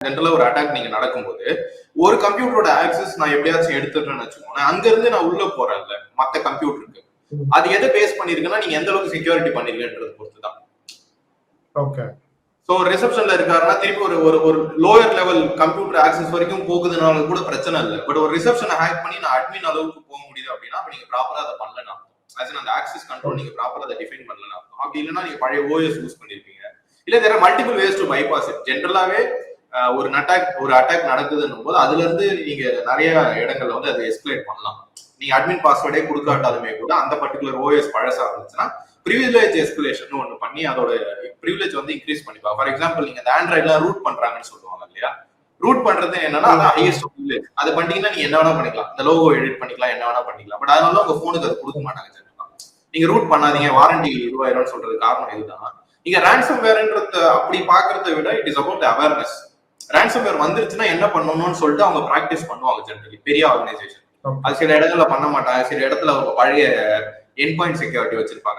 ஜென்ரலா ஒரு அட்டாக் நீங்க நடக்கும்போது ஒரு கம்ப்யூட்டரோட ஆக்சஸ் நான் எப்படியாச்சும் எடுத்துட்டேன்னு வச்சுக்கோங்க அங்க இருந்து நான் உள்ள போறேன்ல மத்த கம்ப்யூட்டருக்கு. அது எதை பேஸ் பண்ணிருக்குன்னா நீங்க எந்த அளவுக்கு செக்யூரிட்டி பண்ணிருக்கன்றது பொறுத்து தான் ஓகே ஸோ ரிசப்ஷன்ல இருக்காருன்னா திருப்பி ஒரு ஒரு ஒரு லோயர் லெவல் கம்ப்யூட்டர் ஆக்சஸ் வரைக்கும் போகுதுனால கூட பிரச்சனை இல்லை. பட் ஒரு ரிசப்ஷனை ஹேக் பண்ணி நான் அட்மின் அளவுக்கு போக முடியுது அப்படின்னா அப்ப நீங்க ப்ராப்பரா அதை பண்ணலனா ஆஸ் அந்த ஆக்சஸ் கண்ட்ரோல் நீங்க ப்ராப்பரா அதை டிஃபைன் பண்ணலனா அப்படி இல்லைன்னா நீங்க பழைய ஓஎஸ் யூஸ் பண்ணிருப்பீங்க. இல்ல there multiple ways to bypass ஜென்ரலாவே ஒரு அட்டாக் ஒரு அட்டாக் நடக்குதுன்னும் போது அதுல இருந்து நீங்க நிறைய இடங்கள்ல வந்து அதை எஸ்கலேட் பண்ணலாம். நீங்க அட்மின் பாஸ்வேர்டே கொடுக்காட்டாலுமே கூட அந்த பர்டிகுலர் ஓஎஸ் பழசா இருந்துச்சுன்னா ப்ரிவிலேஜ் எஸ்குலேஷன் ஒன்று பண்ணி அதோட ப்ரிவிலேஜ் வந்து இன்க்ரீஸ் பண்ணிப்பா ஃபார் எக்ஸாம்பிள் நீங்க இந்த ஆண்ட்ராய்ட்லாம் ரூட் பண்றாங்கன்னு சொல்லுவாங்க இல்லையா? ரூட் பண்றது என்னன்னா அது ஹையஸ்ட் ப்ரிவிலேஜ் அதை பண்ணிட்டீங்கன்னா நீங்க என்ன வேணா பண்ணிக்கலாம். இந்த லோகோ எடிட் பண்ணிக்கலாம் என்ன வேணா பண்ணிக்கலாம். பட் அதனால உங்க போனுக்கு அது கொடுக்க மாட்டாங்க ஜெனரலா நீங்க ரூட் பண்ணாதீங்க வாரண்டி இதுவாயிரும்னு சொல்றது காரணம் இதுதான். நீங்க ரேன்சம் வேறன்றத அப்படி பாக்குறத விட it is about awareness ransomware வந்துருச்சுன்னா என்ன பண்ணணும்னு சொல்லிட்டு அவங்க பிராக்டிஸ் பண்ணுவாங்க ஜென்ரலி பெரிய ஆர்கனைசேஷன். அது சில இடங்கள்ல பண்ண மாட்டாங்க. சில இடத்துல அவங்க பழைய என் பாயிண்ட் செக்யூரிட்டி வச்சிருப்பாங்க.